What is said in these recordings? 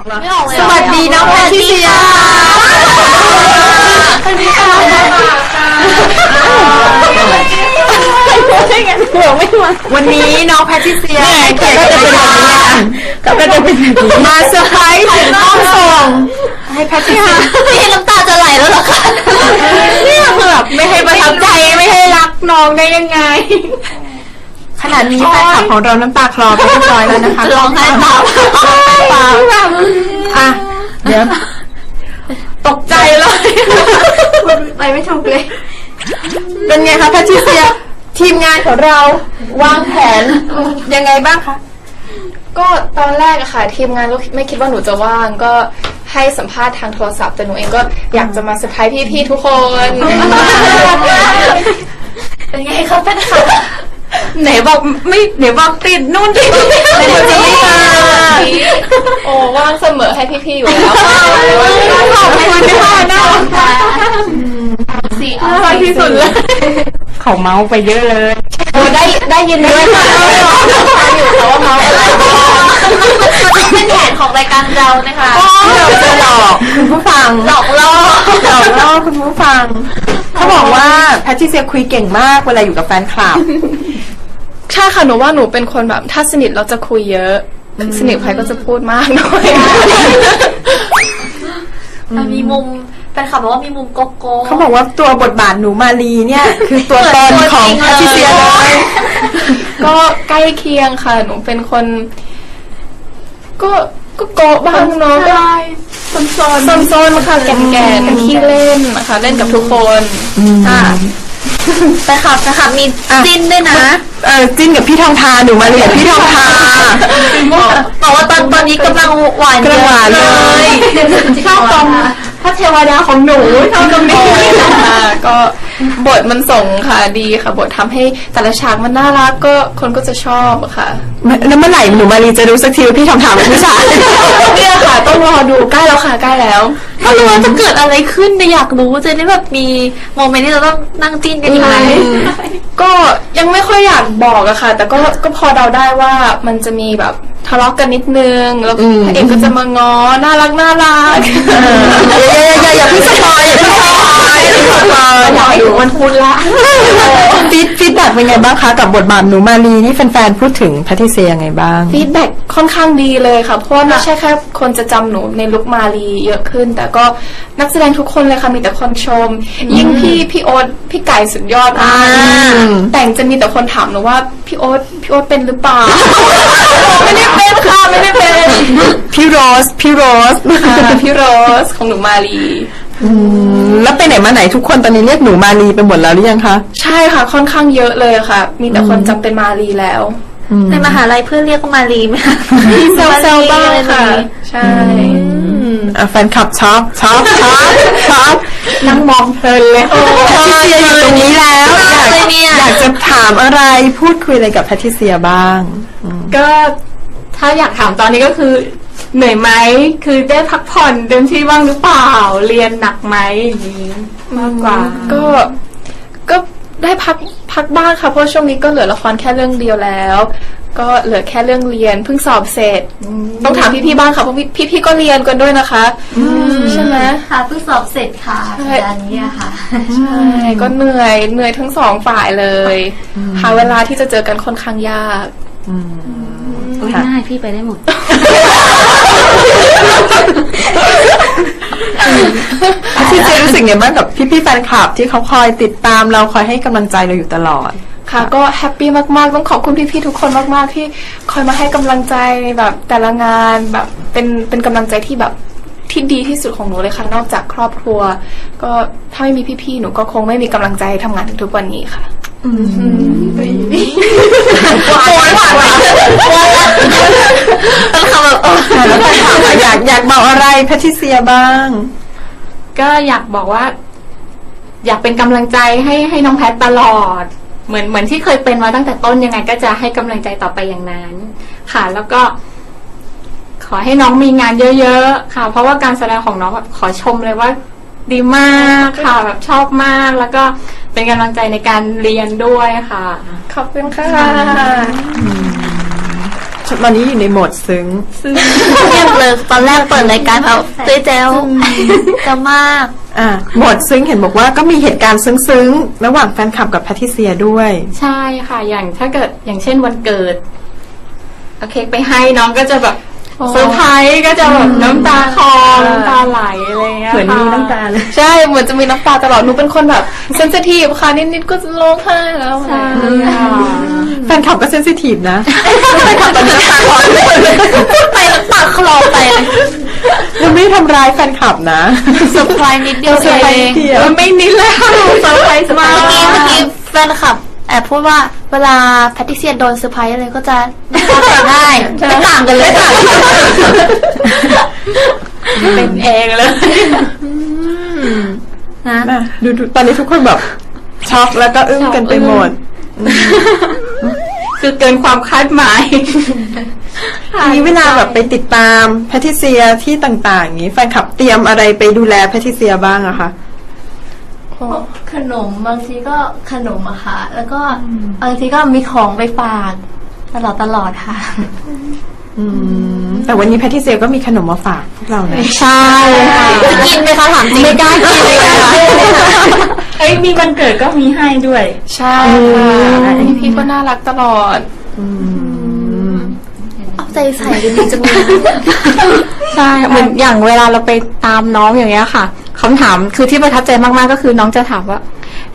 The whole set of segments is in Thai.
อกเหรอ ไม่ออกเลยสวัสดีน้องแพทริเซียสวัสดีค่ะวันนี้น้องแพทริเซียให้เกียรติก็จะเป็นแบบนี้ก็จะเป็นแบบนี้มาเซอร์ไพรส์ถึงห้องส่งให้แพทริเซียพี่น้ำตาจะไหลแล้วเหรอคะเนี่ยคือแบบไม่ให้ประทับใจไม่ให้รักน้องได้ยังไง ขนาดนี้แฟนคลับของเราน้ำตาคลอไปเรียบร้อยแล้วนะคะร้องไห้เปล่าเปล่าอะเดี๋ยวตกใจเลยไปไม่ถูกเลย เป็นไงคะแพทริเซีย ทีมงานของเราวางแผนยังไงบ้างคะก็ตอนแรกอะค่ะ ทีมงานก็ไม่คิดว่าหนูจะว่างก็ให้สัมภาษณ์ทางโทรศัพท์แต่หนูเองก็อยากจะมาเซอร์ไพรส์พี่ๆทุกคน เป็นไงคะเป็นค่ะ ไหนบอกไม่ไหนบอกติดนู่นติดนี่ไหนบอกจะไม่มาโอ้ว่างเสมอให้พี่ๆอยู่แล้วค่ะขอบคุณค่ะน่ารักสีน่ารักที่สุดเลยเขาเมาส์ไปเยอะเลยโอ้ได้ได้ยินด้วยค่ะอยู่แต่ว่าเมาส์อะไรเป็นแผนของรายการเรานะคะเราจะหลอกคุณผู้ฟังหลอกล่อหลอกล่อคุณผู้ฟังเขาบอกว่าแพทริเซียคุยเก่งมากเวลาอยู่กับแฟนคลับ ใช่ค่ะหนูว่าหนูเป็นคนแบบถ้าสนิทเราจะคุยเยอะสนิทใครก็จะพูดมากหน่อยมันมีมุมแฟนคลับบอกว่ามีมุมโกโก้เขาบอกว่าตัวบทบาทหนูมาลีเนี่ย คือตัวตนของแพทริเซียเลยก็ใกล้เคียงค่ะ หนูเป็นคน ก็ก็โกะบ้างเนาะก็ซนซนซนๆค่ะแก่นแก่นขี้เล่นนะคะ เล่นกับทุกคนค่ะ แฟนคลับนะคะมีจิ้นด้วยนะ เออจิ้นกับพี่ทองทาหนูมาเรียนพี่ทองทาบอกว่าตอนตอนนี้กำลังหวานกำลังหวานเลย ชอบตรงพระเทวดาของหนูเท่ากับนี้ค่ะก็ บทมันส่งค่ะดีค่ะ บททำให้แต่ละฉากมันน่ารักก็คนก็จะชอบอะค่ะ แล้วเมื่อไหร่หนูมารีจะรู้สักทีว่าพี่ทองทาเป็นผู้ชาย เนี่ยค่ะ ต้องรอดูใกล้แล้วค่ะใกล้แล้วถ้ารู้ว่าจะเกิดอะไรขึ้นเนี่ยอยากรู้จะได้แบบมีโมเมนต์ที่เราต้องนั่งจิ้นกันอีกไหมก็ยังไม่ค่อยอยากบอกอะค่ะ แต่ก็ก็พอเดาได้ว่ามันจะมีแบบทะเลาะกันนิดนึง แล้วพระเอกก็จะมาง้อน่ารักน่ารัก อย่าอย่าอย่าเพิ่งสปอยอย่าเพิ่งสปอยอย่าเพิ่งสปอย อยากให้ดูมันคุณละฟีดฟีดแบ็กเป็นไงบ้างคะกับบทบาทหนูมารีนี่แฟนๆพูดถึงแพทริเซียยังไงบ้างฟีดแบ็กค่อนข้างดีเลยค่ะ เพราะว่าไม่ใช่แค่คนจะจำหนูในลุคมาลีเยอะขึ้น แต่ก็นักแสดงทุกคนเลยค่ะมีแต่คนชม ยิ่งพี่พี่โอ๊ตพี่ไก่สุดยอดมากอ่าแต่งจะมีแต่คนถามหนูว่าพี่โอ๊ตพี่โอ๊ตเป็นหรือเปล่าไม่ได้เป็นค่ะไม่ได้เป็นพี่โรสพี่โรสค่ะพี่โรสของหนูมาลี แล้วไปไหนมาไหนทุกคนตอนนี้เรียกหนูมารีไปหมดแล้วหรือยังคะ ใช่ค่ะ ค่อนข้างเยอะเลยค่ะ มีแต่คนจำเป็นมาลีแล้ว ในมหาลัยเพื่อนเรียกว่ามารีไหมคะมีเซลเซลบ้างค่ะ ใช่ อะแฟนคลับชอบชอบชอบชอบนั่งมองเพลินเลยแพทริเซียอยู่ตรงนี้แล้วอยากเลยเนี่ย อยากจะถามอะไรพูดคุยอะไรกับแพทริเซียบ้าง ก็ถ้าอยากถามตอนนี้ก็คือ เหนื่อยไหมคือได้พักผ่อนเต็มที่บ้างหรือเปล่า เรียนหนักไหมอย่างนี้มากกว่า ก็ก็ได้พักพักบ้างค่ะ เพราะช่วงนี้ก็เหลือละครแค่เรื่องเดียวแล้ว ก็เหลือแค่เรื่องเรียนเพิ่งสอบเสร็จ ต้องถามพี่ๆบ้างค่ะเพราะพี่พี่ๆก็เรียนกันด้วยนะคะใช่ไหมค่ะเพิ่งสอบเสร็จค่ะใช่สัปดาห์นี้อะค่ะ ใช่ก็เหนื่อยเหนื่อยทั้งสองฝ่ายเลยหาเวลาที่จะเจอกันค่อนข้างยาก ง่ายพี่ไปได้หมดแพทริเซียรู้สึกไงบ้างกับพี่ๆแฟนคลับที่เขาคอยติดตามเราคอยให้กำลังใจเราอยู่ตลอด ค่ะก็แฮปปี้มากๆ ต้องขอบคุณพี่ๆทุกคนมากๆ ที่คอยมาให้กำลังใจแบบแต่ละงานแบบเป็นเป็นกำลังใจที่แบบที่ดีที่สุดของหนูเลยค่ะนอกจากครอบครัว ก็ถ้าไม่มีพี่ๆหนูก็คงไม่มีกำลังใจทำงานถึงทุกวันนี้ค่ะ หวานหวานหวานต้องคำแบบออแล้วแฟนคลับอยากอยากบอกอะไรแพทิเซียบ้าง ก็อยากบอกว่า อยากเป็นกำลังใจให้ให้น้องแพทตลอด เหมือนเหมือนที่เคยเป็นมาตั้งแต่ต้นยังไง ก็จะให้กำลังใจต่อไปอย่างนั้น ค่ะแล้วก็ ขอให้น้องมีงานเยอะๆค่ะ เพราะว่าการแสดงของน้องแบบขอชมเลยว่า ดีมากค่ะแบบชอบมากแล้วก็เป็นกำลังใจในการเรียนด้วยค่ะ ขอบคุณค่ะตอนนี้อยู่ในโหมดซึ้งเงียบเลยตอนแรกเปิดรายการแบบเจ๊แจ้วจะมากอ่าโหมดซึ้งเห็นบอกว่าก็มีเหตุการณ์ซึ้งๆ ระหว่างแฟนคลับกับแพทริเซียด้วย ใช่ค่ะอย่างถ้าเกิดอย่างเช่นวันเกิดเอาเค้กไปให้น้องก็จะแบบ เซอร์ไพรส์ก็จะแบบน้ำตาคลอน้ำตาไหลอะไรอย่างเงี้ยเหมือนมีค่ะน้ำตาเลย ใช่เหมือนจะมีน้ำตาตลอดหนูเป็นคนแบบเซนซิทีฟค่ะนิดๆก็จะร้องไห้แล้วใช่ค่ะแฟนคลับก็เซนซิทีฟนะแฟนคลับตอนนี้น้ำตาคลอเลยไปแล้วปากคลอไปเลยยังไม่ได้ทำร้ายแฟนคลับนะเซอร์ไพรส์นิดเดียวเซอร์ไพรส์เอนิงดเดียวมันไม่นิดแล้วเซอร์ไพรส์มากเมื่อกี้เมื่อกี้แฟนคลับ แอบพูดว่าเวลาแพทริเซียโดนเซอร์ไพรส์อะไรก็จะน้ำตาไหลง่ายไม่ต่างกันเลยเป็นเองเลยนะนะดูดูตอนนี้ทุกคนแบบช็อกแล้วก็อึ้งกันไปหมด คือเกินความคาดหมายทีนี้เวลาแบบไปติดตามแพทริเซียที่ต่างๆอย่างนี้แฟนคลับเตรียมอะไรไปดูแลแพทริเซียบ้างอะคะ ขนมบางทีก็ขนมอะค่ะ แล้วก็บางทีก็มีของไปฝากตลอดตลอดค่ะ อืม แต่วันนี้แพทริเซียก็มีขนมมาฝากพวกเรานะใช่ค่ะจะกินไหมคะถามจริงไม่กล้ากินเลยค่ะเอ้ยมีวันเกิดก็มีให้ด้วย ใช่ค่ะพี่พี่ๆก็น่ารักตลอดเอาใจใส่กันดีจังเลยใช่เหมือนอย่างเวลาเราไปตามน้องอย่างเงี้ยค่ะ คำถามคือที่ประทับใจมากๆก็คือน้องจะถามว่า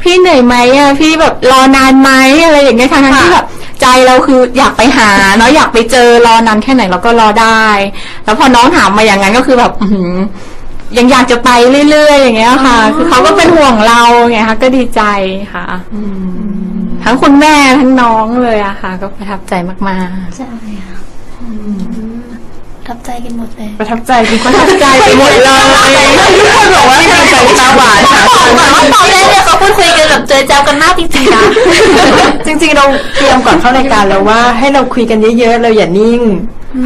พี่เหนื่อยไหมอะพี่แบบรอนานไหมอะไรอย่างเงี้ยทั้งๆที่แบบใจเราคืออยากไปหาเนาะอยากไปเจอรอนานแค่ไหนเราก็รอได้ แล้วพอน้องถามมาอย่างนั้นก็คือแบบอื้อหือยังอยากจะไปเรื่อยๆอย่างเงี้ยค่ะ คือเขาก็เป็นห่วงเราไงคะก็ดีใจค่ะทั้งคุณแม่ทั้งน้องเลยอะค่ะ ก็ประทับใจมากๆใช่ค่ะ ทับใจกันหมดเลย ประทับใจทุกคนประทับใจไปหมดเลยทุกคนบอกว่าดีใจตาหวานค่ะตอนแรกเนี่ยเขาพูดคุยกันแบบเจอเจ้ากันมากจริงๆนะจริงๆเราเตรียมก่อนเข้ารายการแล้วว่าให้เราคุยกันเยอะๆเราอย่านิ่ง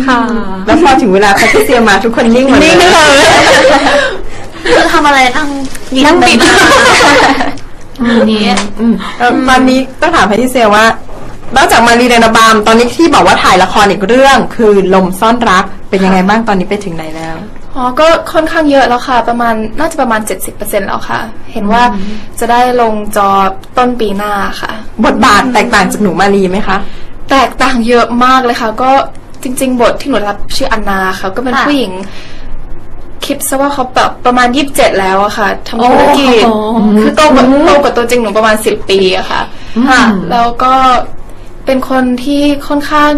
ค่ะแล้วพอถึงเวลาแพทริเซียมาทุกคนนิ่งหมดเลยนิ่งเลยคือทำอะไรนั่งยิ้มนั่งบิดนี้อืมเอ่อตอนนี้ต้องถามแพทริเซียว่า นอกจากมารีเรนบามตอนนี้ที่บอกว่าถ่ายละครอีกเรื่อง คือลมซ่อนรักเป็นยังไงบ้างตอนนี้ไปถึงไหนแล้ว อ๋อ ก็ค่อนข้างเยอะแล้วค่ะ ประมาณน่าจะประมาณ 70%แล้วค่ะ เห็นว่าจะได้ลงจอต้นปีหน้าค่ะ บทบาทแตกต่างจากหนูมารีไหมคะ แตกต่างเยอะมากเลยค่ะ ก็จริง ๆ บทที่หนูรับชื่ออันนาค่ะ ก็เป็นผู้หญิงคิดซะว่าเขาแบบประมาณยี่สิบเจ็ดแล้วอะค่ะทำธุรกิจคือโตกว่าโตกว่าตัวจริงหนูประมาณสิบปีอะค่ะค่ะแล้วก็ เป็นคนที่ค่อนข้าง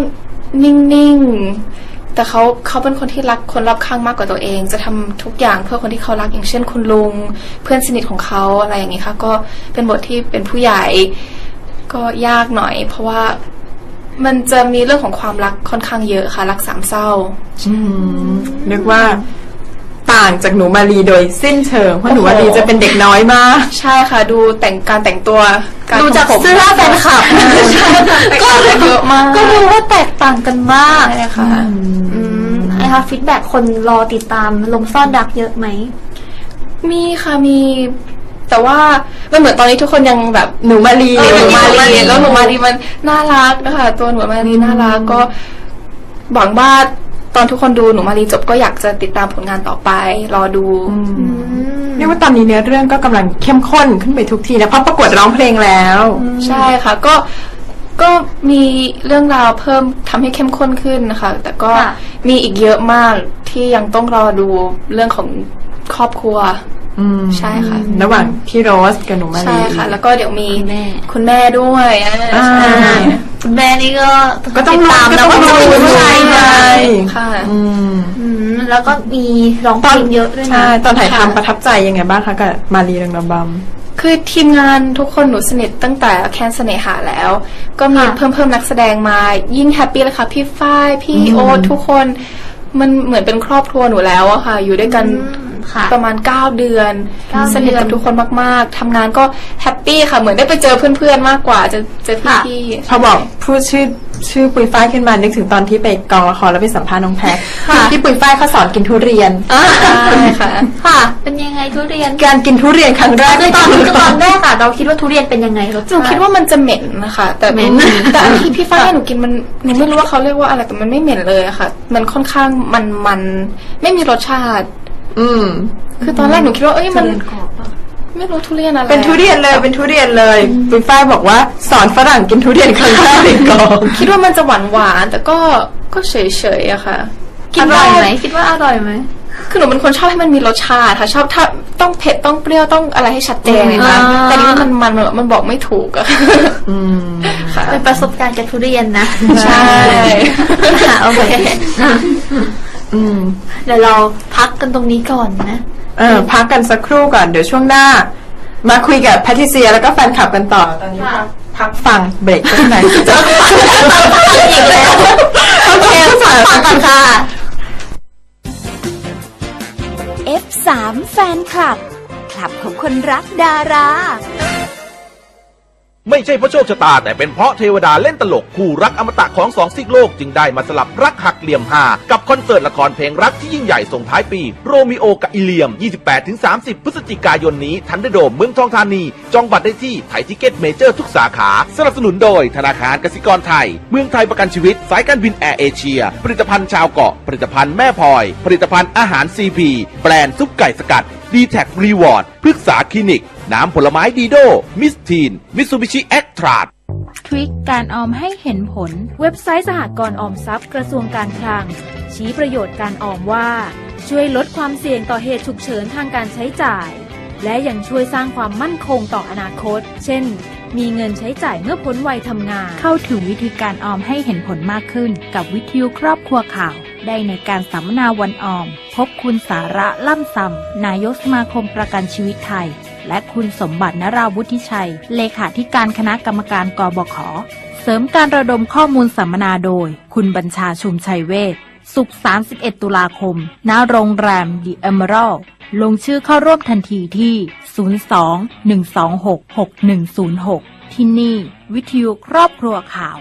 นิ่งๆ แต่เขาเขาเป็นคนที่รักคนรอบข้างมากกว่าตัวเอง จะทำทุกอย่างเพื่อคนที่เขารักอย่างเช่น คุณลุง เพื่อนสนิทของเขาอะไรอย่างนี้ค่ะ ก็เป็นบทที่เป็นผู้ใหญ่ ก็ยากหน่อย เพราะว่ามันจะมีเรื่องของความรักค่อนข้างเยอะค่ะ รักสามเศร้าอืมนึกว่า ต่างจากหนูมารีโดยสิ้นเชิงเพราะหนูมารีจะเป็นเด็กน้อยมาก ใช่ค่ะ ดูแต่งการแต่งตัวการดูจากทำผมเสื้อแฟนคลับใช่ค่ะแต่งตัวเยอะมากก็รู้ว่าแตกต่างกันมากใช่ค่ะอืมไอ้ค่ะฟีดแบ็คนรอติดตามลมซ่อนรักเยอะไหมมีค่ะมี แต่ว่ามันเหมือนตอนนี้ทุกคนยังแบบหนูมารีเออหนูมาหนูรีแล้วหนูมารีมันน่ารักนะคะตัวหนูมารีน่ารักก็หวังว่า ตอนทุกคนดูหนูมารีจบก็อยากจะติดตามผลงานต่อไป รอดูเรียกว่าตอนนี้เนื้อเรื่องก็กำลังเข้มข้นขึ้นไปทุกทีนะเพราะประกวดร้องเพลงแล้ว ใช่ค่ะ ก็ก็มีเรื่องราวเพิ่มทำให้เข้มข้นขึ้นนะคะ แต่ก็ค่ะมีอีกเยอะมากที่ยังต้องรอดูเรื่องของครอบครัว อืมใช่ค่ะ ระหว่างพี่โรสกับหนูมารีใช่ค่ะ แล้วก็เดี๋ยวมีคุณแม่ คุณแม่ด้วยอ่าอ่า ใช่คุณแม่นี่ก็ก็ต้องติดตามก็นะต้องว่าจะเป็นรู้ผู้ชายไหมใช่ค่ะ อืมอืมแล้วก็มีร้องเพลงเยอะด้วยนะ ใช่ตอนถ่ายค่ะ ทำประทับใจยังไงบ้างคะกับมารีเรืองระบำ คือทีมงานทุกคนหนูสนิทตั้งแต่แคนเสน่หาแล้ว ก็มีค่ะเพิ่มเพิ่มนักแสดงมายิ่งแฮปปี้เลยค่ะ พี่ฝ้าย พี่อืม โอ๊ตทุกคน มันเหมือนเป็นครอบครัวหนูแล้วอะค่ะ อยู่ด้วยกัน ค่ะประมาณ 9 เดือนเก้าสนิทเดือนกับทุกคนมากๆทำงานก็แฮปปี้ค่ะเหมือนได้ไปเจอเพื่อนๆมากกว่าจะเจอค่ะพี่พอบอกพูดชื่อชื่อปุยฝ้ายขึ้นมานึกถึงตอนที่ไปกองละครแล้วไปสัมภาษณ์น้องแพทที่ปุยฝ้ายเขาสอนกินทุเรียน ใช่ค่ะ ค่ะ เป็นยังไงทุเรียนการกินทุเรียนครั้งแรกคือตอนที่คือตอนแรกอะเราคิดว่าทุเรียนเป็นยังไงรสหนูชาติ คิดว่ามันจะเหม็นนะคะ แต่เหม็น แต่อันที่พี่ฝ้ายให้หนูกินมันหนูไม่รู้ว่าเขาเรียกว่าอะไรแต่มันไม่เหม็นเลยอะค่ะ มันค่อนข้างมันมันไม่มีรสชาติ อืม คือตอนแรกหนูคิดว่าเอ้ยมันทุเรียนกรอบปะไม่รู้ทุเรียนอะไรเป็นทุเรียนเลยเป็นทุเรียนเลยปุยฝ้ายบอกว่าสอนฝรั่งกินทุเรียนครั้งแรกในกองคิดว่ามันจะหวานหวานๆแต่ก็ก็เฉยเฉยๆอะค่ะ กินอร่อยไหมคิดว่าอร่อยไหมคือหนูเป็นคนชอบให้มันมีรสชาติค่ะชอบถ้าต้องเผ็ดต้องเปรี้ยวต้องอะไรให้ชัดเจนนะอ่าแต่นี่มันมันมันบอกไม่ถูกอะอืมค่ะเป็นประสบการณ์กับทุเรียนนะ ใช่ค่ะโอเค อืม เดี๋ยวเราพักกันตรงนี้ก่อนนะ เออพักกันสักครู่ก่อนเดี๋ยวช่วงหน้า มาคุยกับแพทริเซียแล้วก็แฟนคลับกันต่อตอนนี้พักพักฟังเบรกกันไหนจะอีกแล้วโอเคค่ะฟังกันค่ะ F3 แฟนคลับ คลับของคนรักดารา ไม่ใช่เพราะโชคชะตา แต่เป็นเพราะเทวดาเล่นตลกคู่รักอมตะของสองซีกโลก จึงได้มาสลับรักหักเหลี่ยมหา กับคอนเสิร์ตละครเพลงรักที่ยิ่งใหญ่ส่งท้ายปี โรมิโอกับอิเลียม 28-30 พฤศจิกายนนี้ทันเดอร์โดมเมืองทองธานี จองบัตรได้ที่ไทยทิเก็ตเมเจอร์ทุกสาขา สนับสนุนโดยธนาคารกสิกรไทย เมืองไทยประกันชีวิต สายการบินแอร์เอเชีย ผลิตภัณฑ์ชาวเกาะ ผลิตภัณฑ์แม่พลอย ผลิตภัณฑ์อาหารซีพีแบรนด์ซุปไก่สกัด ดีแท็กรีวอร์ดพฤกษาคลินิก น้ำผลไม้ดีโด มิสทีน มิซูบิชิแอคทราดทริคการออมให้เห็นผล เว็บไซต์สหกรณ์ออมทรัพย์กระทรวงการคลัง ชี้ประโยชน์การออมว่า ช่วยลดความเสี่ยงต่อเหตุฉุกเฉินทางการใช้จ่าย และยังช่วยสร้างความมั่นคงต่ออนาคต เช่น มีเงินใช้จ่ายเมื่อพ้นวัยทำงาน เข้าถึงวิธีการออมให้เห็นผลมากขึ้น กับวิทยุครอบครัวข่าว ได้ในการสัมมนาวันออม พบคุณสาระล่ำซำนายกสมาคมประกันชีวิตไทย และคุณสมบัตินราวุฒิชัย เลขาธิการคณะกรรมการกบข เสริมการระดมข้อมูลสัมมนาโดย คุณบัญชาชุมชัยเวชสุข31 ตุลาคม ณ โรงแรมดีเอเมอรัลลงชื่อเข้าร่วมทันทีที่ 02-126-6106 ที่นี่ วิทยุครอบครัวข่าว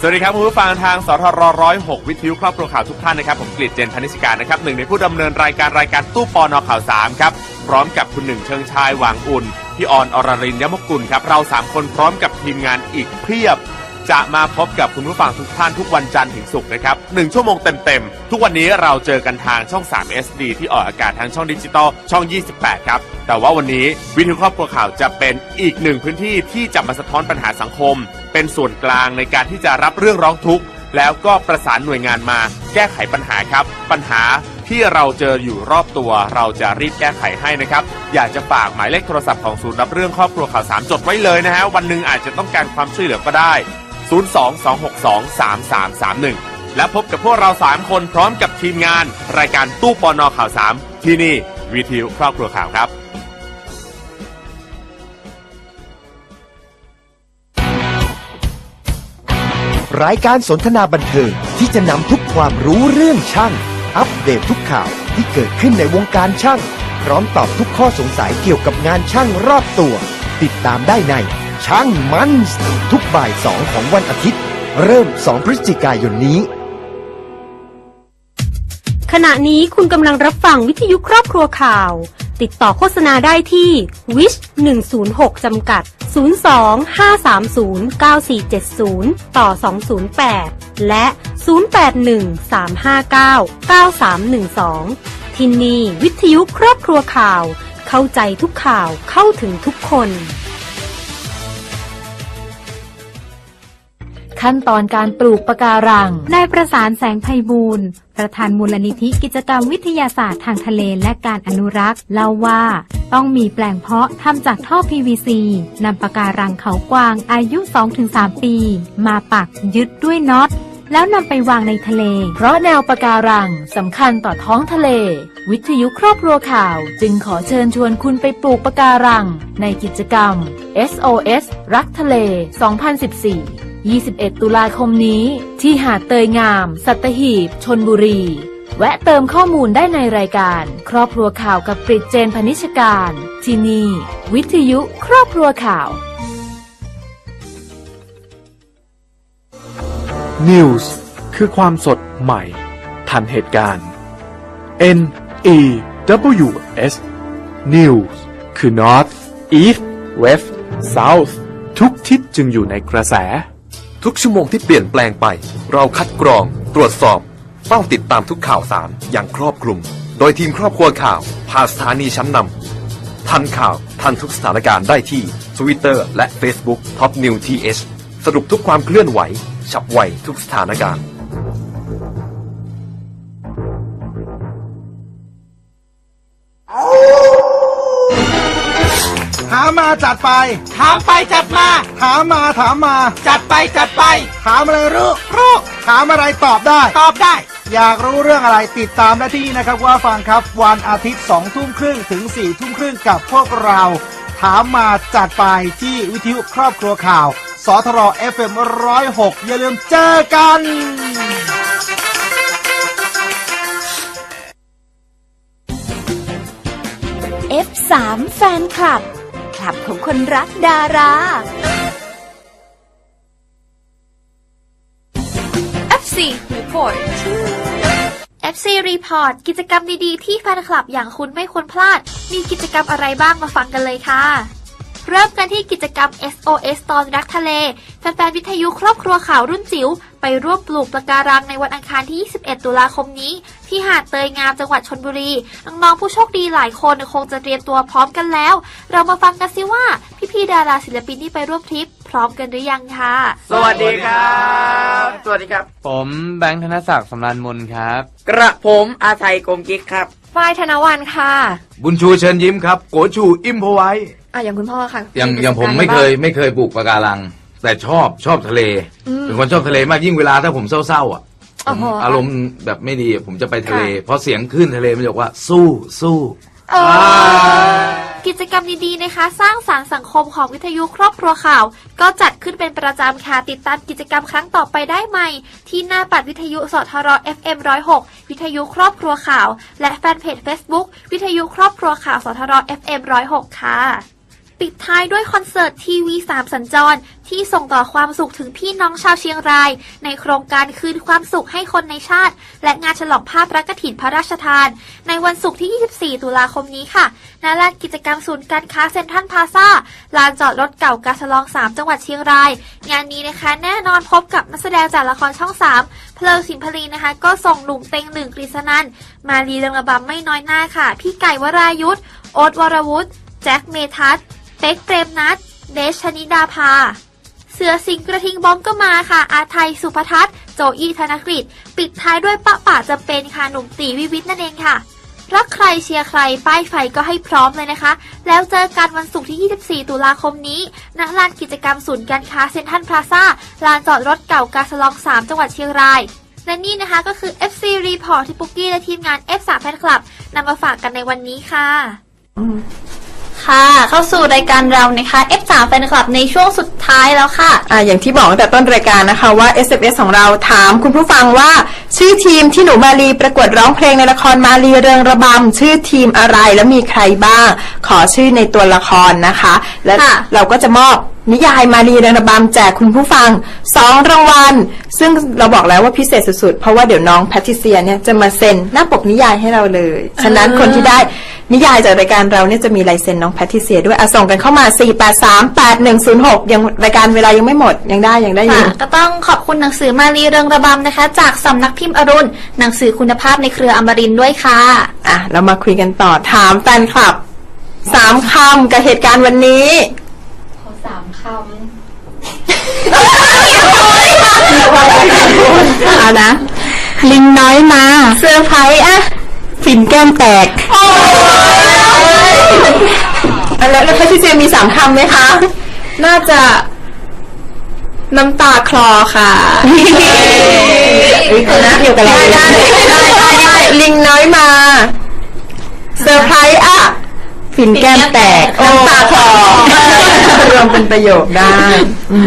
สวัสดีครับคุณผู้ฟังทางสทรร้อยหกวิทยุครอบครัวข่าวทุกท่านนะครับผมกฤษเจนพนิชการนะครับหนึ่งในผู้ดำเนินรายการรายการตู้ปอนอข่าวสามครับพร้อมกับคุณหนึ่งเชิงชายวางอุ่นพี่ออนอรรินยมกุลครับเราสามคนพร้อมกับทีมงานอีกเพียบ จะมาพบกับคุณผู้ฟังทุกท่านทุกวันจันทร์ถึงศุกร์นะครับหนึ่งชั่วโมงเต็มๆ ทุกวันนี้เราเจอกันทางช่อง 3 SD ที่ออกอากาศทางช่องดิจิตอลช่อง 28 ครับ แต่ว่าวันนี้วิทยุครอบครัวข่าวจะเป็นอีกหนึ่งพื้นที่ที่จะมาสะท้อนปัญหาสังคม เป็นส่วนกลางในการที่จะรับเรื่องร้องทุกข์แล้วก็ประสานหน่วยงานมาแก้ไขปัญหาครับ ปัญหาที่เราเจออยู่รอบตัวเราจะรีบแก้ไขให้นะครับ อยากจะฝากหมายเลขโทรศัพท์ของศูนย์รับเรื่องครอบครัวข่าวสามจดไว้เลยนะฮะวันหนึ่งอาจจะต้องการความช่วยเหลือก็ได้ 022623331 และพบกับพวกเรา 3 คนพร้อมกับทีมงาน รายการตู้ปอนอข่าว 3 ที่นี่วิทยุครอบครัวข่าวครับรายการสนทนาบันเทิงที่จะนำทุกความรู้เรื่องช่าง อัปเดตทุกข่าวที่เกิดขึ้นในวงการช่าง พร้อมตอบทุกข้อสงสัยเกี่ยวกับงานช่างรอบตัว ติดตามได้ใน ช่างมัน ทุกบ่ายสองของวันอาทิตย์ เริ่ม 2 พฤศจิกายนนี้ ขณะนี้คุณกำลังรับฟังวิทยุครอบครัวข่าว ติดต่อโฆษณาได้ที่ wish 106จำกัด 02-530-9470 ต่อ 208 และ 0813599312 ที่นี่วิทยุครอบครัวข่าว เข้าใจทุกข่าวเข้าถึงทุกคน ขั้นตอนการปลูกปะการัง นายประสานแสงไพบูลย์ประธานมูลนิธิกิจกรรมวิทยาศาสตร์ทางทะเลและการอนุรักษ์ เล่าว่า ต้องมีแปลงเพาะทำจากท่อ PVC นำปะการังเขากวางอายุ 2-3 ปี มาปักยึดด้วยน็อตแล้วนำไปวางในทะเล เพราะแนวปะการังสำคัญต่อท้องทะเล วิทยุครอบครัวข่าว จึงขอเชิญชวนคุณไปปลูกปะการัง ในกิจกรรม SOS รักทะเล 2014 21 ตุลาคมนี้ ที่หาดเตยงาม สัตหีบ ชนบุรี แวะเติมข้อมูลได้ในรายการ ครอบครัวข่าวกับปริจเจนพนิชการ ที่นี่ วิทยุครอบครัวข่าว News คือความสดใหม่ ทันเหตุการณ์ N E W S News คือ North East West South ทุกทิศจึงอยู่ในกระแส ทุกชั่วโมงที่เปลี่ยนแปลงไป เราคัดกรอง ตรวจสอบ เฝ้าติดตามทุกข่าวสารอย่างครอบคลุม โดยทีมครอบครัวข่าวผ่านสถานีชั้นนำทันข่าวทันทุกสถานการณ์ได้ที่ Twitter และ Facebook Top New TH สรุปทุกความเคลื่อนไหว ฉับไวทุกสถานการณ์ มมาจัดไป ถามไปจัดมา ถามมาถามมา จัดไปจัดไป ถามอะไรรู้รู้ถามอะไรตอบได้ ตอบได้ อยากรู้เรื่องอะไรติดตามได้ที่นี่นะครับว่าฟังครับวันอาทิตย์สองทุ่มครึ่งถึงสี่ทุ่มครึ่งกับพวกเรา ถามมาจัดไปที่วิทยุครอบครัวข่าวสทร FM 106 อย่าลืมเจอกัน F3 แฟนคลับค ลับของคนรักดารา FC Report FC Report กิจกรรมดี ๆ ที่แฟนคลับอย่างคุณไม่ควรพลาด มีกิจกรรมอะไรบ้างมาฟังกันเลยค่ะ เริ่มกันที่กิจกรรม SOS ตอนรักทะเล แฟนๆวิทยุครอบครัวข่าวรุ่นจิ๋วไปร่วมปลูกปะการังในวันอังคารที่ 21 ตุลาคมนี้ ที่หาดเตยงามจังหวัดชนบุรี น้องๆผู้โชคดีหลายคนคงจะเตรียมตัวพร้อมกันแล้ว เรามาฟังกันสิว่า พี่ๆดาราศิลปินที่ไปร่วมทริป พร้อมกันหรือยังค่ะ สวัสดีครับ สวัสดีครับ ผมแบงค์ธนศักดิ์สำรานมนครับ กระผมอาไทยกรมกิกครับฝ้ายธนวันค่ะ บุญชูเชิญยิ้มครับ โกชูอิมพไว้ อะอย่างคุณพ่อค่ะอย่างประสบอย่างผมกรณ์ไม่เคยบ้างไม่เคยปลูกปะการัง แต่ชอบชอบทะเลอืมเป็นคนชอบทะเลมากยิ่งเวลาถ้าผมเศร้าๆอะโอ้โหอารมณ์แบบไม่ดีอะผมจะไปทะเลค่ะเพราะเสียงคลื่นทะเลมันจะบอกว่า สู้สู้กิจกรรมดีๆนะคะ สร้างสารรค์สังคมของวิทยุครอบครัวข่าว ก็จัดขึ้นเป็นประจำค่ะติดตามกิจกรรมครั้งต่อไปได้ใหม่ ที่หน้าปัดวิทยุสทร FM 106 วิทยุครอบครัวข่าว และแฟนเพจ Facebook วิทยุครอบครัวข่าวสทร FM 106 ค่ะ ปิดท้ายด้วยคอนเสิร์ตทีวีสามสัญจร ที่ส่งต่อความสุขถึงพี่น้องชาวเชียงราย ในโครงการคืนความสุขให้คนในชาติ และงานฉลองภาพพระกฐินพระราชทาน ในวันศุกร์ที่ 24 ตุลาคมนี้ค่ะณลานกิจกรรมศูนย์การค้าเซ็นทรัลพาซาลานจอดรถเก่ากาสลอง 3 จังหวัดเชียงราย งานนี้นะคะ แน่นอนพบกับนักแสดงจากละครช่อง 3 เพลิงสินพลีนะคะ ก็ส่งหนุ่มเต็งหนึ่งกฤษนันมาลีเรืองระบำไม่น้อยหน้าค่ะ พี่ไก่วรายุทธโอ๊ตวรวุฒิแจ็คเมทัศ เป็กเปรมนัทเดชชนิดาภา เสือสิงกระทิงบอมก็มาค่ะ อาไทยสุภทัศน์โจอี้ธนกฤษปิดท้ายด้วยปะป่าจะเป็นค่ะหนุ่มตีวิวิทนั่นเองค่ะ รักใครเชียร์ใคร ป้ายไฟก็ให้พร้อมเลยนะคะ แล้วเจอกันวันศุกร์ที่ 24 ตุลาคมนี้ ณ ลานกิจกรรมศูนย์การค้าเซ็นทรัลพลาซาลานจอดรถเก่ากาสลอง 3 จังหวัดเชียงรายและนี่นะคะก็คือ FC Report ที่ปุ๊กกี้และทีมงาน F3 Fan Club นำมาฝากกันในวันนี้ค่ะ ค่ะ เข้าสู่รายการเรานะคะ F3 Fan Club ในช่วงสุดท้ายแล้วค่ะ อ่าอย่างที่บอกตั้งแต่ต้นรายการนะคะว่า SMS ของเราถามคุณผู้ฟังว่า ชื่อทีมที่หนูมาลีประกวดร้องเพลงในละครมาลีเรืองระบำชื่อทีมอะไรและมีใครบ้าง ขอชื่อในตัวละครนะคะ และค่ะ เราก็จะมอบนิยายมาลีเรืองระบำแจกคุณผู้ฟังสองรางวัลซึ่งเราบอกแล้วว่าพิเศษสุดๆ เพราะว่าเดี๋ยวน้องแพทริเซียเนี่ยจะมาเซ็นหน้าปกนิยายให้เราเลย ฉะนั้นคนที่ได้ นิยายจากรายการเราเนี่ยจะมีลายเซ็นน้องแพทริเซียด้วยอะส่งกันเข้ามา 4838106 ยังรายการเวลายังไม่หมดยังได้ยังได้อยู่ ค่ะก็ต้องขอบคุณหนังสือมารีเริงระบำนะคะ จากสำนักพิมพ์อรุณ หนังสือคุณภาพในเครืออมรินทร์ด้วยค่ะ อะ เรามาคุยกันต่อถามแฟนคลับสามคำกับเหตุการณ์วันนี้สามคเอานะ ลิงน้อยมา เซอร์ไพรส์อะ ฟินแก้มแตกอะแล้วแล้วแพทริเซียมีสามคำไหมคะ น่าจะน้ำตาคลอค่ะวิคณะเดียวกับเราเลยได้ได้ได้ลิงน้อยมาเซอร์ไพรส์อะฟินแก้มแตกน้ำตาคลอรวมเป็นประโยคได้อื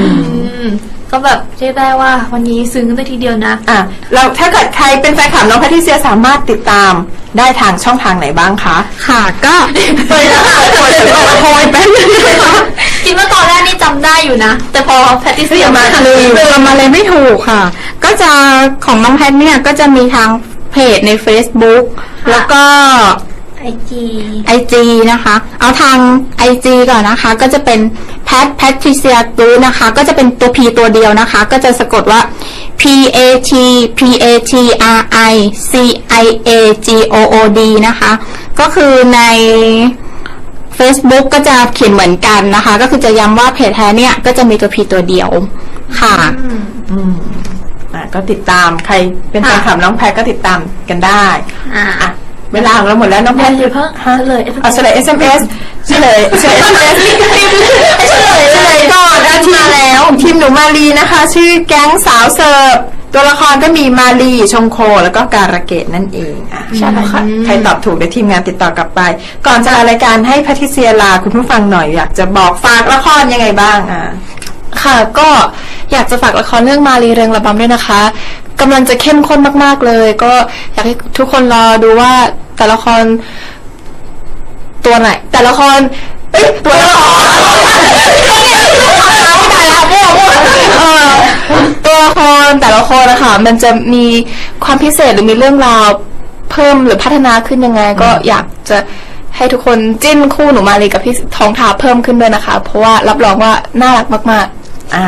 ม ก็แบบเรียกได้ว่าวันนี้ซึ้งเลยทีเดียวนะอะเราถ้าเกิดใครเป็นแฟนคลับน้องแพทริเซียสามารถติดตามได้ทางช่องทางไหนบ้างคะค่ะก็ไปแล้วค่ะโอยโอยแป๊บนึงคิดว่าตอนแรกนี่จำได้อยู่นะ แต่พอแพทริเซียมาลืมลืมอะไรไม่ถูกค่ะ ก็จะของน้องแพทเนี่ยก็จะมีทางเพจใน Facebook แล้วก็ ไอจีไอจีนะคะ เอาทางไอจีก่อนนะคะ ก็จะเป็นแพทแพทริเซียตูนะคะ ก็จะเป็นตัว P ตัวเดียวนะคะ ก็จะสะกดว่า P A T P A T R I C I A G O O D นะคะ ก็คือใน Facebook ก็จะเขียนเหมือนกันนะคะ ก็คือจะย้ำว่าเพจแท้เนี่ยก็จะมีตัว P ตัวเดียวค่ะ อืมอะก็ติดตามใครเป็นแฟนคลับน้องแพทก็ติดตามกันได้ อะ เวลาของเราหมดแล้วน้องแพทเดี๋ยวเพิ่งฮะเฉลยเอาเฉลย SMS เฉลยเฉลย SMS เฉลยเฉลยก่อนอาทีมาแล้วทีมหนูมาลีนะคะ ชื่อแก๊งสาวเสิร์ฟตัวละครก็มีมาลีชงโค แล้วก็การะเกดนั่นเองอะใช่แล้วค่ะใครตอบถูกเดี๋ยวทีมงานติดต่อกลับไป ก่อนจะลารายการให้แพทิเซียลาคุณผู้ฟังหน่อยอยากจะบอกฝากละครยังไงบ้างอะค่ะก็อยากจะฝากละครเรื่องมารีเริงระบำด้วยนะคะ กำลังจะเข้มข้นมาก ๆเลย ก็อยากให้ทุกคนรอดูว่าแต่ละครตัวไหน แต่ละครเอ้ยตัวละครตัวละครแต่ละคนนะคะมันจะมีความพิเศษหรือมีเรื่องราวเพิ่มหรือพัฒนาขึ้นยังไง ก็อยากจะให้ทุกคนจิ้นคู่หนูมาลีกับพี่ทองทาเพิ่มขึ้นด้วยนะคะ เพราะว่ารับรองว่าน่ารักมากๆ อ่า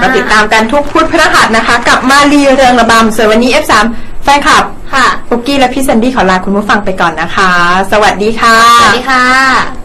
มาติดตามกันทุกพุธพฤหัสนะคะ กับมารีเรืองระบำส่วนวันนี้ F3 แฟนคลับค่ะปุกกี้และพี่แซนดี้ขอลาคุณผู้ฟังไปก่อนนะคะ สวัสดีค่ะ สวัสดีค่ะ